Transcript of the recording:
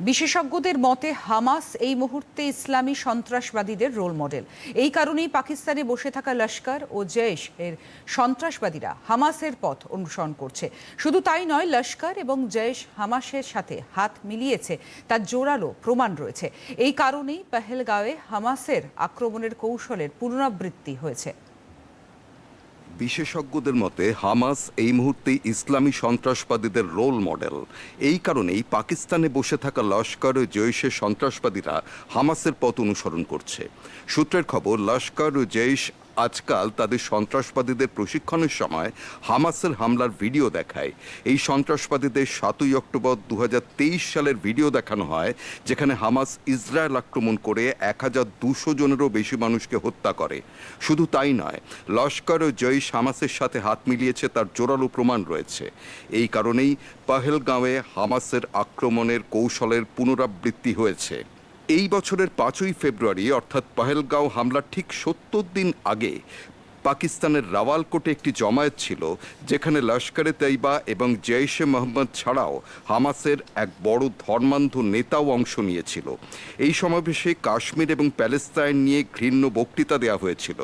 বিশেষজ্ঞদের মতে, হামাস এই মুহূর্তে ইসলামী সন্ত্রাসবাদীদের রোল মডেল এই কারণেই পাকিস্তানে বসে থাকা লস্কর ও জৈশ এর সন্ত্রাসবাদীরা হামাসের পথ অনুসরণ করছে। শুধু তাই নয়, লস্কর এবং জৈশ হামাসের সাথে হাত মিলিয়েছে, তার জোরালো প্রমাণ রয়েছে। এই কারণেই পেহেলগাঁওয়ে হামাসের আক্রমণের কৌশলের পুনরাবৃত্তি হয়েছে। বিশেষজ্ঞদের মতে, হামাস এই মুহূর্তে ইসলামী সন্ত্রাসবাদীদের রোল মডেল। এই কারণেই পাকিস্তানে বসে থাকা লস্কর জৈশের সন্ত্রাসবাদীরা হামাসের পথ অনুসরণ করছে। সূত্রের খবর, লস্কর জৈশ আজকাল তাদের সন্ত্রাসবাদীদের প্রশিক্ষণের সময় হামাসের হামলার ভিডিও দেখায়। এই সন্ত্রাসবাদীদের সাতই অক্টোবর দু হাজার তেইশ সালের ভিডিও দেখানো হয়, যেখানে হামাস ইসরায়েল আক্রমণ করে এক হাজার দুশো জনেরও বেশি মানুষকে হত্যা করে। শুধু তাই নয়, লস্কর ও জৈশ হামাসের সাথে হাত মিলিয়েছে তার জোরালো প্রমাণ রয়েছে। এই কারণেই পাহেলগাঁওয়ে হামাসের আক্রমণের কৌশলের পুনরাবৃত্তি হয়েছে। এই বছরের পাঁচই ফেব্রুয়ারি, অর্থাৎ পহেলগাঁও হামলার ঠিক সত্তর দিন আগে, পাকিস্তানের রাওয়ালকোটে একটি জমায়েত ছিল, যেখানে লস্করে তৈবা এবং জৈশে মোহাম্মদ ছাড়াও হামাসের এক বড় ধর্মান্ধ নেতাও অংশ নিয়েছিল। এই সমাবেশে কাশ্মীর এবং প্যালেস্তাইন নিয়ে ঘৃণ্য বক্তৃতা দেওয়া হয়েছিল।